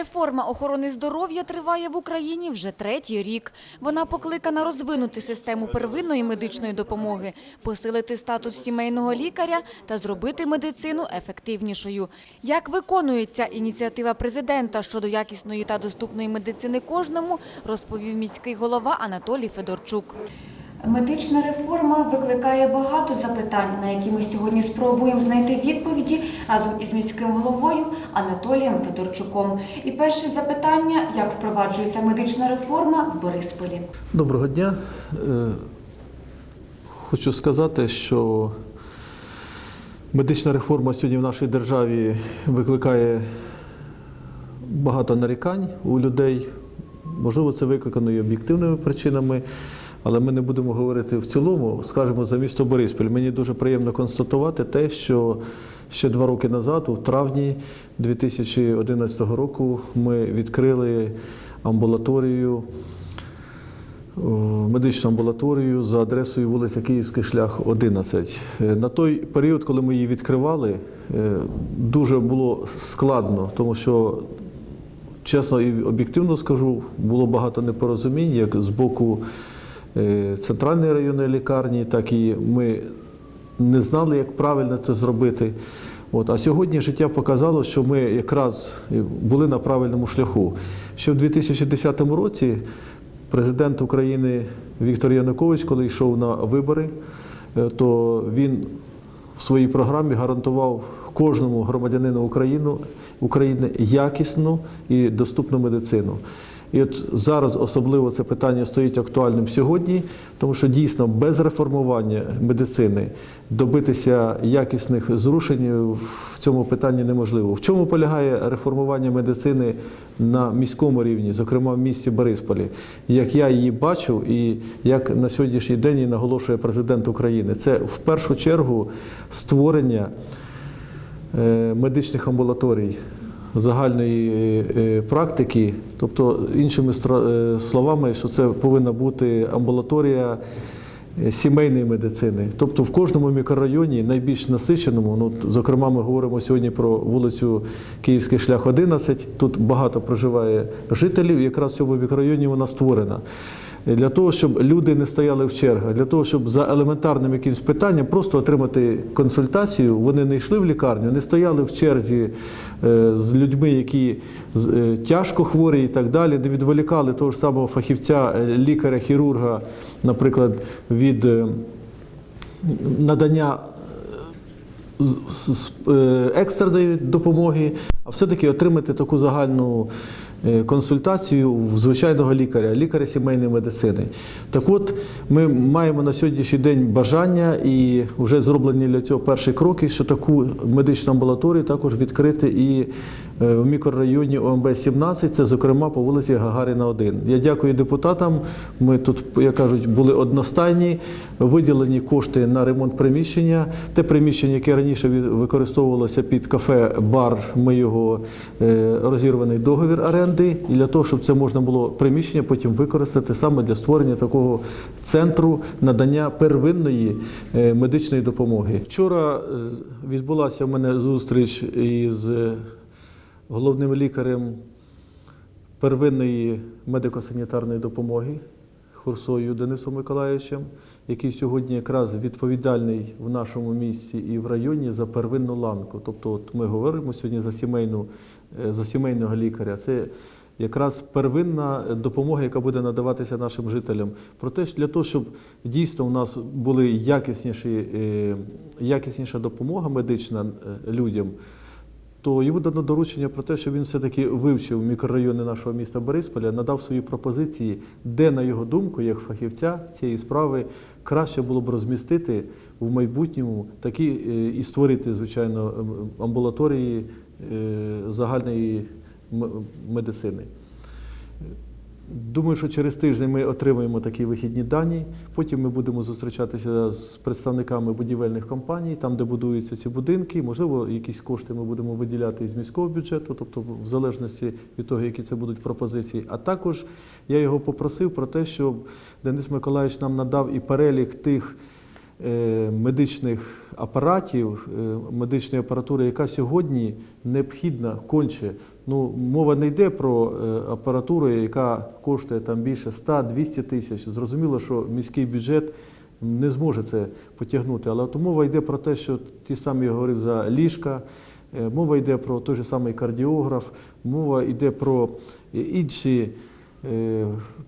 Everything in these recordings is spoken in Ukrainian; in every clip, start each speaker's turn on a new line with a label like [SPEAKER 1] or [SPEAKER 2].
[SPEAKER 1] Реформа охорони здоров'я триває в Україні вже третій рік. Вона покликана розвинути систему первинної медичної допомоги, посилити статус сімейного лікаря та зробити медицину ефективнішою. Як виконується ініціатива президента щодо якісної та доступної медицини кожному, розповів міський голова Анатолій Федорчук. Медична реформа викликає багато запитань, на які ми сьогодні спробуємо знайти відповіді разом із міським головою Анатолієм Федорчуком. І перше запитання: як впроваджується медична реформа в Борисполі?
[SPEAKER 2] Доброго дня. Е, Хочу сказати, що медична реформа сьогодні в нашій державі викликає багато нарікань у людей. Можливо, це викликано і об'єктивними причинами, але ми не будемо говорити в цілому, скажемо за місто Бориспіль. Мені дуже приємно констатувати те, що ще два роки назад, у травні 2011 року, ми відкрили амбулаторію медичну амбулаторію за адресою вулиця Київський шлях 11. Е, На той період, коли ми її відкривали, е, дуже було складно, тому що, чесно і об'єктивно скажу, було багато непорозумінь як з боку центральної районної лікарні, так і ми не знали, як правильно це зробити. От, а сьогодні життя показало, що ми якраз були на правильному шляху. Ще в 2010 році президент України Віктор Янукович, коли йшов на вибори, е, то він в своїй програмі гарантував кожному громадянину України якісну і доступну медицину. І от зараз особливо це питання стоїть актуальним сьогодні, тому що дійсно без реформування медицини добитися якісних зрушень в цьому питанні неможливо. В чому полягає реформування медицини на міському рівні, зокрема в місті Борисполі, як я її бачу, і як на сьогоднішній день і наголошує президент України, це в першу чергу створення е, медичних амбулаторій загальної е, практики, тобто іншими е, словами, що це повинна бути амбулаторія е, сімейної медицини. Тобто в кожному мікрорайоні, найбільш насиченому, ну, зокрема, ми говоримо сьогодні про вулицю Київський шлях 11, тут багато проживає жителів, якраз в цьому мікрорайоні вона створена. Е, Для того, щоб люди не стояли в чергах, для того, щоб за елементарним якимось питанням просто отримати консультацію, вони не йшли в лікарню, не стояли в черзі е, з людьми, які е, тяжко хворі і так далі, не відволікали того ж самого фахівця, е, лікаря, хірурга, наприклад, від надання екстреної допомоги, а все-таки отримати таку загальну консультацію в звичайного лікаря, лікаря сімейної медицини. Так от, ми маємо на сьогоднішній день бажання і вже зроблені для цього перші кроки, що таку медичну амбулаторію також відкрити і е, в мікрорайоні ОМБ 17, це зокрема по вулиці Гагаріна 1. Я дякую депутатам. Ми тут, як кажуть, були одностайні, виділені кошти на ремонт приміщення. Те приміщення, яке раніше використовувалося під кафе-бар, ми його е, розірваний договір оренди, і для того, щоб це можна було приміщення потім використати саме для створення такого центру надання первинної е, медичної допомоги. Вчора е, відбулася в мене зустріч із е, головним лікарем первинної медико-санітарної допомоги Хурсою Денисом Миколаївичем, який сьогодні якраз відповідальний в нашому місті і в районі за первинну ланку. Тобто, от ми говоримо сьогодні за сімейну, е, за сімейного лікаря. Це якраз первинна допомога, яка буде надаватися нашим жителям. Про те, для того, щоб дійсно у нас якісніші, е, якісніша допомога медична е, людям то йому дано доручення про те, що він все-таки вивчив мікрорайони нашого міста Борисполя, надав свої пропозиції, де, на його думку, як фахівця цієї справи, краще було б розмістити в майбутньому такі е, і створити, звичайно, амбулаторії е, загальної медицини. Думаю, що через тиждень ми отримаємо такі вихідні дані. Потім ми будемо зустрічатися з представниками будівельних компаній, там, де будуються ці будинки. Можливо, якісь кошти ми будемо виділяти із міського бюджету, тобто в залежності від того, які це будуть пропозиції. А також я його попросив про те, щоб Денис Миколаївич нам надав і перелік тих е, медичних апаратів, е, медичної апаратури, яка сьогодні необхідна конче. Ну, мова не йде про е, апаратуру, яка коштує там більше 100-200 тисяч. Зрозуміло, що міський бюджет не зможе це потягнути. Але от мова йде про те, що ті самі я говорив за ліжка, е, мова йде про той же самий кардіограф, мова йде про інші е,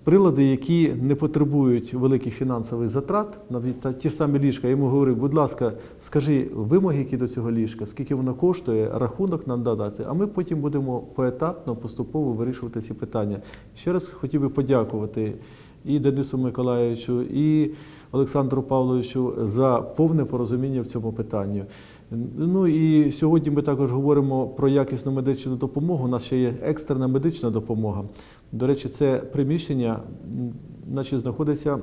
[SPEAKER 2] прилади, які не потребують великих фінансових затрат, навіть ті самі ліжка. Я йому говорив, будь ласка, скажи вимоги, які до цього ліжка, скільки воно коштує, рахунок нам додати, а ми потім будемо поетапно, поступово вирішувати ці питання. Ще раз хотів би подякувати і Денису Миколаївичу, і Олександру Павловичу за повне порозуміння в цьому питанні. Ну і сьогодні ми також говоримо про якісну медичну допомогу. У нас ще є екстрена медична допомога. До речі, це приміщення значить, знаходиться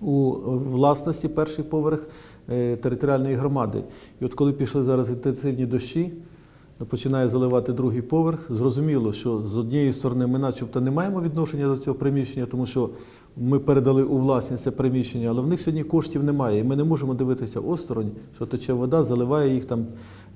[SPEAKER 2] у власності перший поверх е, територіальної громади. І от коли пішли зараз інтенсивні дощі, починає заливати другий поверх, зрозуміло, що з однієї сторони ми начебто не маємо відношення до цього приміщення, тому що ми передали у власність це приміщення, але в них сьогодні коштів немає. І ми не можемо дивитися осторонь, що тече вода, заливає їх там,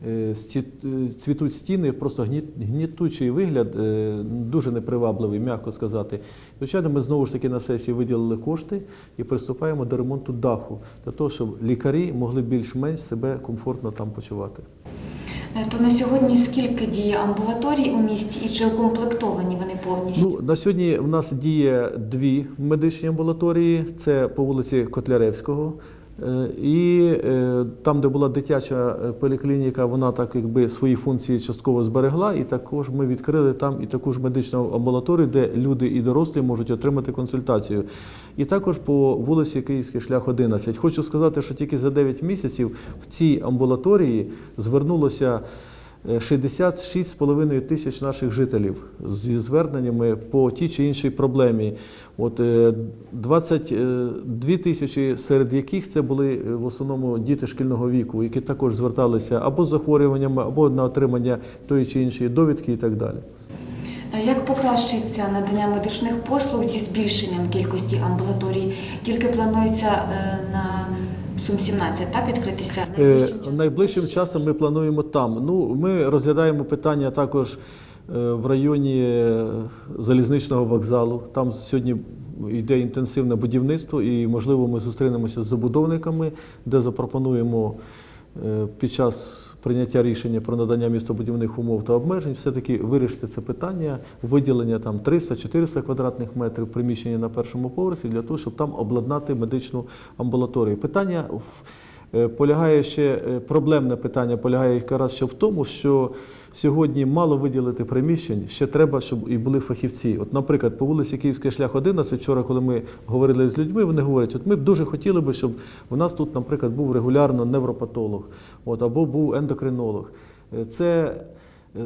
[SPEAKER 2] е, е, цвітуть стіни, просто гнітучий вигляд, е, дуже непривабливий, м'яко сказати. Звичайно, ми знову ж таки на сесії виділили кошти і приступаємо до ремонту даху, для того, щоб лікарі могли більш-менш себе комфортно там почувати.
[SPEAKER 1] Е, То на сьогодні скільки діє амбулаторій у місті і чи укомплектовані вони повністю?
[SPEAKER 2] Ну, на сьогодні в нас діє дві медичні амбулаторії. Це по вулиці Котляревського. Е, І е, там, де була дитяча е, поліклініка, вона так якби свої функції частково зберегла. І також ми відкрили там і таку ж медичну амбулаторію, де люди і дорослі можуть отримати консультацію. І також по вулиці Київський шлях 11. Хочу сказати, що тільки за 9 місяців в цій амбулаторії звернулося. 66,5 тисяч наших жителів зі зверненнями по тій чи іншій проблемі. От е, 22 тисячі, серед яких це були е, в основному діти шкільного віку, які також зверталися або з захворюваннями, або на отримання тої чи іншої довідки і так далі.
[SPEAKER 1] Е, Як покращиться надання медичних послуг зі збільшенням кількості амбулаторій? Тільки планується е, на Сум 17, так, відкритися
[SPEAKER 2] Е,
[SPEAKER 1] найближчим часом?
[SPEAKER 2] Найближчим часом ми плануємо там. Ну, ми розглядаємо питання також е, в районі е, залізничного вокзалу. Там сьогодні йде інтенсивне будівництво, і можливо ми зустрінемося з забудовниками, де запропонуємо е, під час прийняття рішення про надання містобудівних умов та обмежень все-таки вирішити це питання виділення там 300-400 квадратних метрів приміщення на першому поверсі для того, щоб там обладнати медичну амбулаторію. Питання Е, полягає ще е, проблемне питання полягає якраз ще в тому, що сьогодні мало виділити приміщень, ще треба, щоб і були фахівці. От, наприклад, по вулиці Київський шлях 11, вчора, коли ми говорили з людьми, вони говорять, от ми б дуже хотіли би, щоб у нас тут, наприклад, був регулярно невропатолог, от, або був ендокринолог. Е, Це е,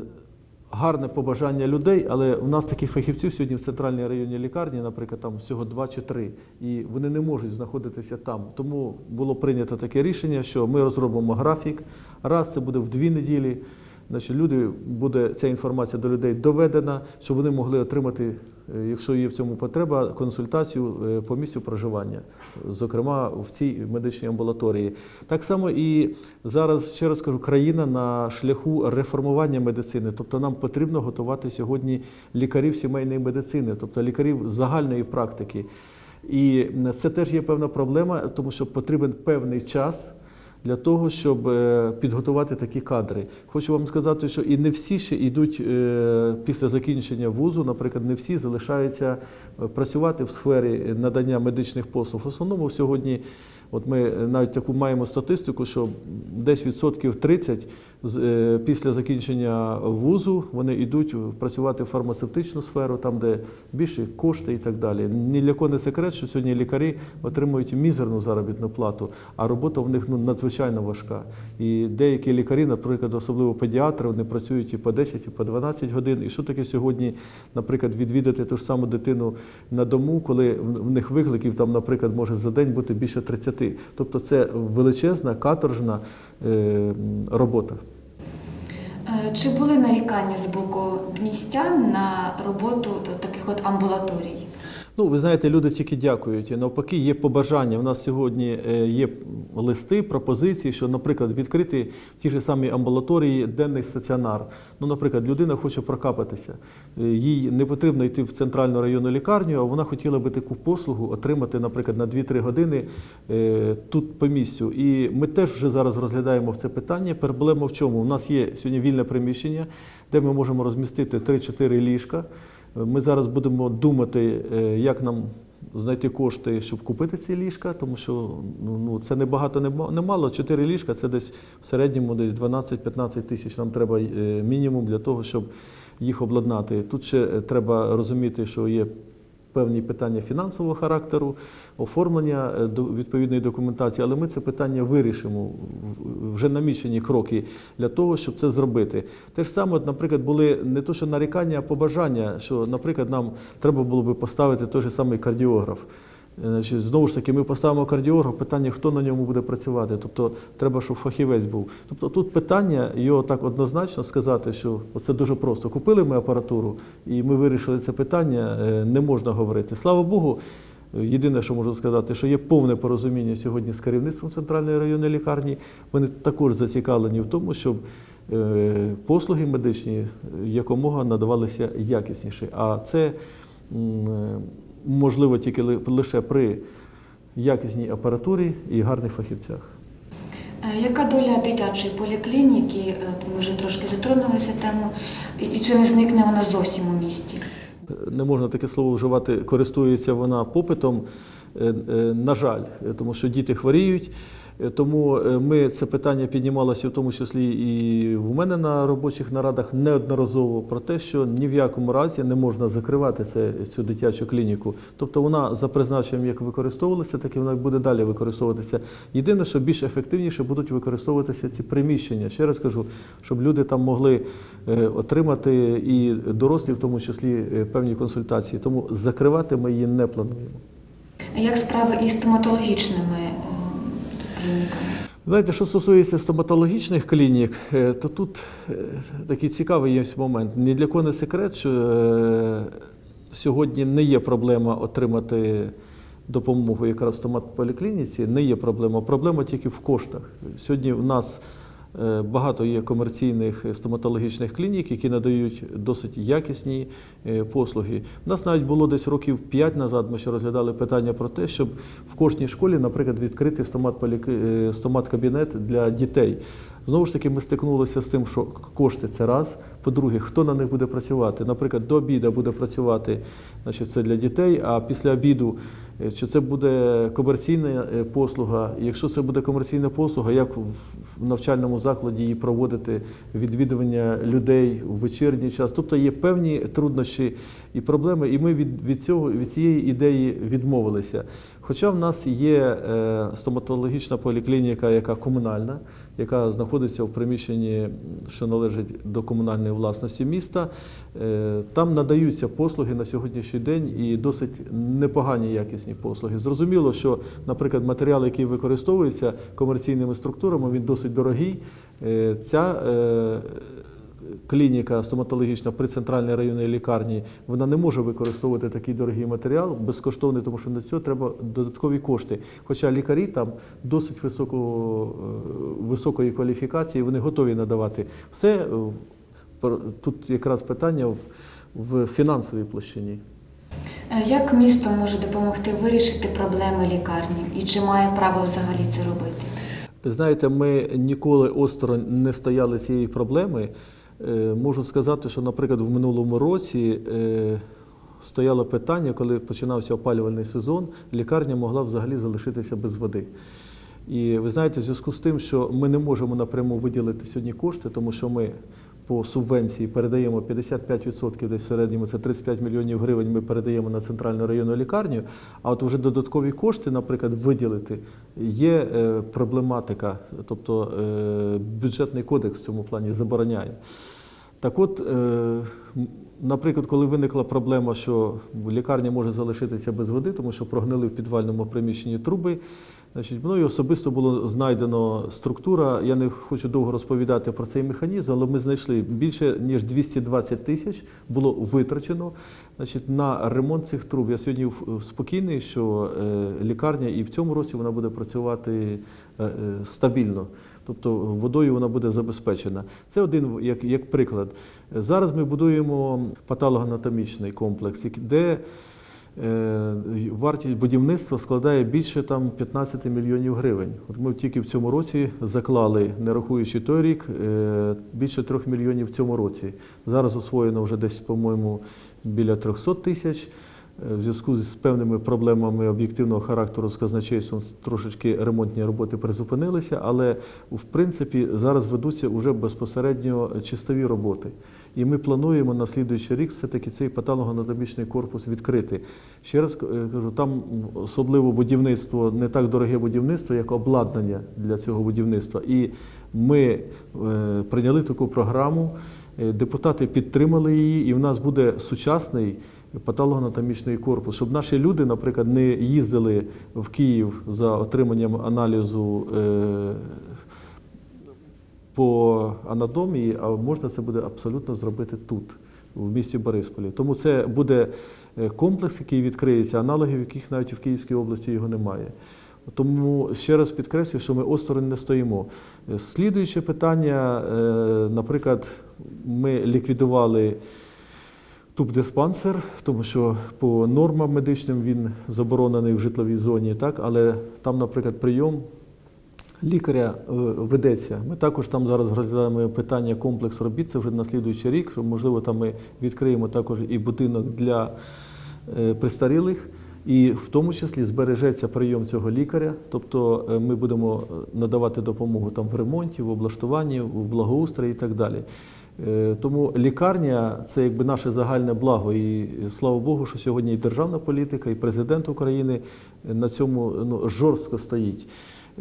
[SPEAKER 2] гарне побажання людей, але у нас таких фахівців сьогодні в центральній районній лікарні, наприклад, там всього два чи три, і вони не можуть знаходитися там. Тому було прийнято таке рішення, що ми розробимо графік. Раз це буде в дві неділі. Значить, люди буде ця інформація до людей доведена, щоб вони могли отримати, е, якщо є в цьому потреба, консультацію е, по місцю проживання, зокрема в цій медичній амбулаторії. Так само і зараз ще раз кажу, країна на шляху реформування медицини. Тобто нам потрібно готувати сьогодні лікарів сімейної медицини, тобто лікарів загальної практики. І це теж є певна проблема, тому що потрібен певний час для того, щоб е, підготувати такі кадри. Хочу вам сказати, що і не всі ще йдуть е, після закінчення вузу, наприклад, не всі залишаються е, працювати в сфері надання медичних послуг. В основному сьогодні, от ми навіть таку маємо статистику, що десь відсотків 30 з- е, після закінчення вузу вони йдуть працювати в фармацевтичну сферу, там, де більше кошти і так далі. Ні для кого не секрет, що сьогодні лікарі отримують мізерну заробітну плату, а робота в них ну, надзвичайно важка. І деякі лікарі, наприклад, особливо педіатри, вони працюють і по 10, і по 12 годин. І що таке сьогодні, наприклад, відвідати ту ж саму дитину на дому, коли в них викликів там, наприклад, може за день бути більше 30. Тобто це величезна каторжна е, робота.
[SPEAKER 1] Е, Чи були нарікання з боку містян на роботу от таких от амбулаторій?
[SPEAKER 2] Ну, ви знаєте, люди тільки дякують. І навпаки, є побажання. У нас сьогодні е, є листи, пропозиції, що, наприклад, відкрити в тій ж самій амбулаторії денний стаціонар. Ну, наприклад, людина хоче прокапатися. Е, Їй не потрібно йти в центральну районну лікарню, а вона хотіла би таку послугу отримати, наприклад, на 2-3 години е, тут по місцю. І ми теж вже зараз розглядаємо це питання. Проблема в чому? У нас є сьогодні вільне приміщення, де ми можемо розмістити 3-4 ліжка. Ми зараз будемо думати, е, як нам знайти кошти, щоб купити ці ліжка, тому що ну, ну, це не багато, не мало. Чотири ліжка це десь в середньому десь 12-15 тисяч нам треба е, мінімум для того, щоб їх обладнати. Тут ще е, треба розуміти, що є певні питання фінансового характеру, оформлення е, відповідної документації, але ми це питання вирішимо. Вже намічені кроки для того, щоб це зробити. Те ж саме, наприклад, були не то, що нарікання, а побажання, що, наприклад, нам треба було би поставити той же самий кардіограф. Е, Значить, знову ж таки, ми поставимо кардіограф, питання, хто на ньому буде працювати. Тобто треба, щоб фахівець був. Тобто тут питання, його так однозначно сказати, що це дуже просто. Купили ми апаратуру і ми вирішили це питання, е, не можна говорити. Слава Богу, єдине, що можу сказати, що є повне порозуміння сьогодні з керівництвом центральної районної лікарні. Вони також зацікавлені в тому, щоб е, послуги медичні якомога надавалися якісніше. А це можливо тільки лише при якісній апаратурі і гарних фахівцях.
[SPEAKER 1] Е, Яка доля дитячої поліклініки? Е, Ми вже трошки затронулися тему. І- чи не зникне вона зовсім у місті?
[SPEAKER 2] не можна таке слово вживати, користується вона попитом, е, на жаль, тому що діти хворіють. Е, Тому е, ми це питання піднімалося в тому числі і в мене на робочих нарадах неодноразово про те, що ні в якому разі не можна закривати це, цю дитячу клініку. Тобто вона за призначенням як використовувалася, так і вона буде далі використовуватися. Єдине, що більш ефективніше будуть використовуватися ці приміщення. Ще раз кажу, щоб люди там могли е, отримати і дорослі, в тому числі певні консультації. Тому закривати ми її не плануємо.
[SPEAKER 1] Як справи із стоматологічними?
[SPEAKER 2] Знаєте, що стосується стоматологічних клінік, е, то тут е, такий цікавий є момент. Ні для кого не секрет, що е, сьогодні не є проблема отримати допомогу якраз в стоматполіклініці, не є проблема. Проблема тільки в коштах. Сьогодні в нас багато є комерційних стоматологічних клінік, які надають досить якісні е, послуги. У нас навіть було десь років 5 назад, ми ще розглядали питання про те, щоб в кожній школі, наприклад, відкрити е, стомат-кабінет для дітей. Знову ж таки, ми стикнулися з тим, що кошти це раз. По-друге, хто на них буде працювати? Наприклад, до обіду буде працювати, значить, це для дітей, а після обіду, е, чи це буде комерційна е, послуга? Якщо це буде комерційна послуга, як в навчальному закладі її проводити відвідування людей в вечірній час? Тобто є певні труднощі і проблеми, і ми від, від цього від цієї ідеї відмовилися. Хоча в нас є е, стоматологічна поліклініка, яка комунальна, яка знаходиться в приміщенні, що належить до комунальної власності міста. Е, Там надаються послуги на сьогоднішній день і досить непогані якісні послуги. Зрозуміло, що, наприклад, матеріал, який використовується комерційними структурами, він досить дорогий. Е, Ця е, клініка стоматологічна при центральній районній лікарні вона не може використовувати такий дорогий матеріал безкоштовний, тому що на цього треба додаткові кошти. Хоча лікарі там досить високого, е, високої кваліфікації, вони готові надавати. Все е, тут якраз питання в, в фінансовій площині.
[SPEAKER 1] Е, Як місто може допомогти вирішити проблеми лікарні? І чи має право взагалі це робити?
[SPEAKER 2] Знаєте, ми ніколи осторонь не стояли цієї проблеми. Е, Можу сказати, що, наприклад, в минулому році е, стояло питання, коли починався опалювальний сезон, лікарня могла взагалі залишитися без води. І ви знаєте, в зв'язку з тим, що ми не можемо напряму виділити сьогодні кошти, тому що ми по субвенції передаємо 55%, десь в середньому це 35 мільйонів гривень ми передаємо на центральну районну лікарню. А от вже додаткові кошти, наприклад, виділити, є е, проблематика, тобто е, бюджетний кодекс в цьому плані забороняє. Так от, е, наприклад, коли виникла проблема, що лікарня може залишитися без води, тому що прогнили в підвальному приміщенні труби, Значить, мною особисто було знайдено структура. Я не хочу довго розповідати про цей механізм, але ми знайшли більше ніж 220 тисяч було витрачено значить, на ремонт цих труб. Я сьогодні спокійний, що е, лікарня і в цьому році вона буде працювати е, е, стабільно. Тобто водою вона буде забезпечена. Це один як, як приклад. Зараз ми будуємо патологоанатомічний комплекс, де Вартість будівництва складає більше там 15 мільйонів гривень. От ми тільки в цьому році заклали, не рахуючи той рік, е, більше 3 мільйонів в цьому році. Зараз освоєно вже десь, по-моєму, біля 300 тисяч. Е, В зв'язку з певними проблемами об'єктивного характеру з казначейством трошечки ремонтні роботи призупинилися, але в принципі зараз ведуться вже безпосередньо чистові роботи. І ми плануємо на слідуючий рік все-таки цей патологоанатомічний корпус відкрити. Ще раз е, кажу, там особливо будівництво, не так дороге будівництво, як обладнання для цього будівництва. І ми е, прийняли таку програму. Депутати підтримали її, і в нас буде сучасний патологоанатомічний корпус, щоб наші люди, наприклад, не їздили в Київ за отриманням аналізу е, по анатомії, а можна це буде абсолютно зробити тут, в місті Борисполі. Тому це буде е, комплекс, який відкриється, аналогів яких навіть в Київській області його немає. Тому ще раз підкреслюю, що ми осторонь не стоїмо. Слідуюче питання, е, наприклад, ми ліквідували тубдиспансер, тому що по нормам медичним він заборонений в житловій зоні, так, але там, наприклад, прийом лікаря е, ведеться. Ми також там зараз розглядаємо питання комплекс робіт, це вже на слідуючий рік, що можливо там ми відкриємо також і будинок для е, престарілих. І в тому числі збережеться прийом цього лікаря, тобто е, ми будемо надавати допомогу там в ремонті, в облаштуванні, в благоустрої і так далі. Е, Тому лікарня це якби наше загальне благо. І е, слава Богу, що сьогодні і державна політика, і президент України на цьому ну, жорстко стоїть.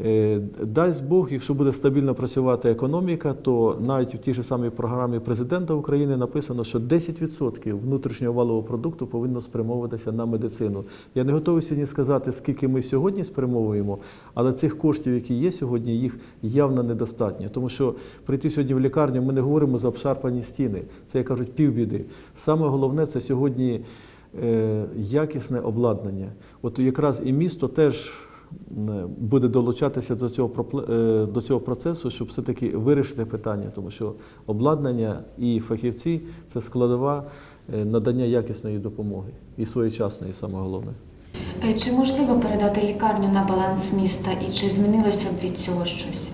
[SPEAKER 2] Е, Дасть Бог, якщо буде стабільно працювати економіка, то навіть в тій ж самій програмі президента України написано, що 10% внутрішнього валового продукту повинно спрямовуватися на медицину. Я не готовий сьогодні сказати, скільки ми сьогодні спрямовуємо, але цих коштів, які є сьогодні, їх явно недостатньо. Тому що прийти сьогодні в лікарню, ми не говоримо за обшарпані стіни. Це як кажуть півбіди. Саме головне це сьогодні е, якісне обладнання. От якраз і місто теж буде долучатися до цього е, до цього процесу, щоб все-таки вирішити питання, тому що обладнання і фахівці це складова е, надання якісної допомоги і своєчасної, саме головне.
[SPEAKER 1] Е, Чи можливо передати лікарню на баланс міста і чи змінилося б від цього щось?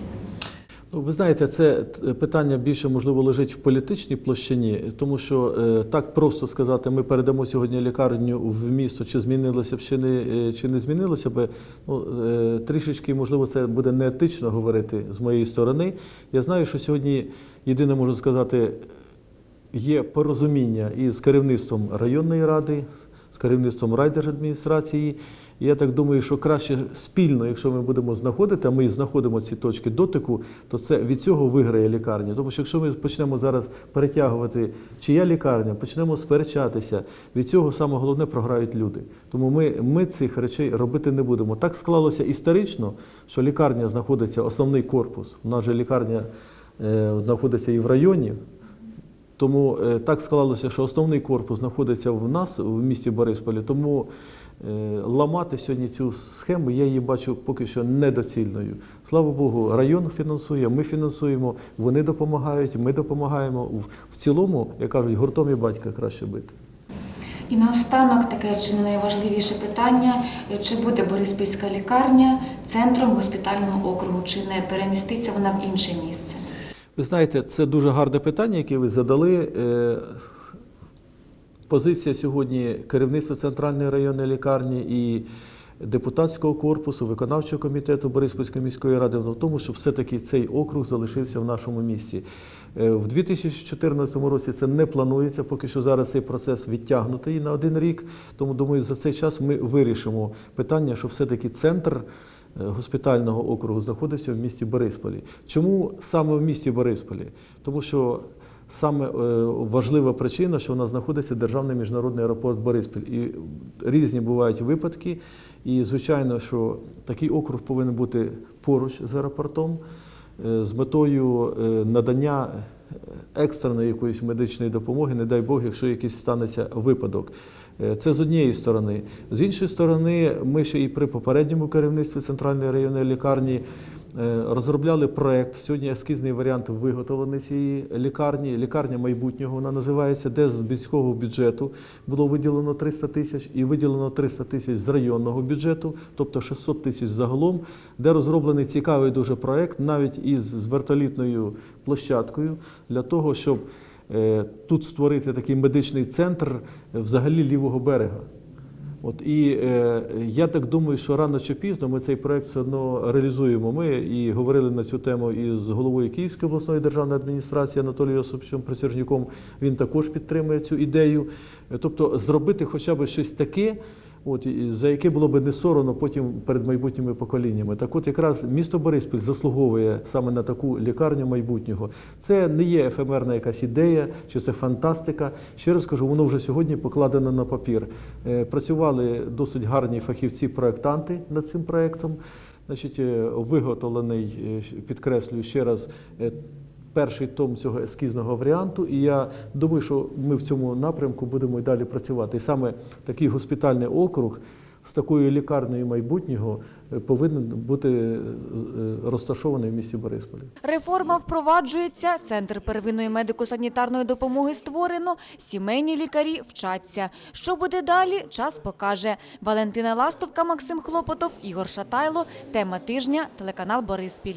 [SPEAKER 2] Ну, ви знаєте, це питання більше можливо лежить в політичній площині, тому що е, так просто сказати, ми передамо сьогодні лікарню в місто, чи змінилося б, чи не, е, чи не змінилося б. Ну, е, трішечки, можливо, це буде неетично говорити з моєї сторони. Я знаю, що сьогодні єдине можу сказати, є порозуміння із керівництвом районної ради, керівництвом райдержадміністрації. І я так думаю, що краще спільно, якщо ми будемо знаходити, а ми знаходимо ці точки дотику, то це від цього виграє лікарня. Тому що якщо ми почнемо зараз перетягувати, чия лікарня, почнемо сперечатися, від цього саме головне програють люди. Тому ми, ми цих речей робити не будемо. Так склалося історично, що лікарня знаходиться, основний корпус. У нас же лікарня е, знаходиться і в районі. Тому е, так склалося, що основний корпус знаходиться в нас в місті Борисполі. Тому е, ламати сьогодні цю схему я її бачу поки що недоцільною. Слава Богу, район фінансує, ми фінансуємо, вони допомагають, ми допомагаємо. В, цілому, як кажуть, гуртом і батька краще бити.
[SPEAKER 1] І наостанок таке чи не найважливіше питання: Е, чи буде Бориспільська лікарня центром госпітального округу, чи не переміститься вона в інше місце?
[SPEAKER 2] Ви знаєте, це дуже гарне питання, яке ви задали. Е, Позиція сьогодні керівництва центральної районної лікарні і депутатського корпусу, виконавчого комітету Бориспільської міської ради в тому, щоб все-таки цей округ залишився в нашому місті. Е, В 2014 році це не планується, поки що зараз цей процес відтягнутий на один рік. Тому думаю, за цей час ми вирішимо питання, щоб все-таки центр госпітального округу знаходився в місті Борисполі. Чому саме в місті Борисполі? Тому що Саме е, важлива причина, що у нас знаходиться державний міжнародний аеропорт Бориспіль. І різні бувають випадки. І звичайно, що такий округ повинен бути поруч з аеропортом е, з метою е, надання екстреної якоїсь медичної допомоги, не дай Бог, якщо якийсь станеться випадок. Е, Це з однієї сторони. З іншої сторони, ми ще і при попередньому керівництві центральної районної лікарні е, розробляли проект. Сьогодні ескізний варіант виготовлений цієї лікарні. Лікарня майбутнього вона називається, де з міського бюджету було виділено 300 тисяч і виділено 300 тисяч з районного бюджету, тобто 600 тисяч загалом, де розроблений цікавий дуже проект, навіть із вертолітною площадкою, для того, щоб тут створити такий медичний центр е, взагалі лівого берега. От і е, я так думаю, що рано чи пізно ми цей проект все одно реалізуємо. Ми і говорили на цю тему із головою Київської обласної державної адміністрації Анатолієм Йосиповичем Присяжнюком. Він також підтримує цю ідею. Е, Тобто зробити хоча б щось таке. От і за яке було би не соромно потім перед майбутніми поколіннями. Так, от якраз місто Бориспіль заслуговує саме на таку лікарню майбутнього. Це не є ефемерна якась ідея, чи це фантастика. Ще раз кажу, воно вже сьогодні покладено на папір. Е, Працювали досить гарні фахівці-проектанти над цим проектом. Значить, е, виготовлений, е, підкреслюю ще раз. Перший том цього ескізного варіанту, і я думаю, що ми в цьому напрямку будемо і далі працювати. І саме такий госпітальний округ з такою лікарнею майбутнього е, повинен бути е, е, розташований в місті Борисполі.
[SPEAKER 1] Реформа впроваджується, центр первинної медико-санітарної допомоги створено, сімейні лікарі вчаться. Що буде далі, час покаже. Валентина Ластовка, Максим Хлопотов, Ігор Шатайло. Тема тижня, телеканал Бориспіль.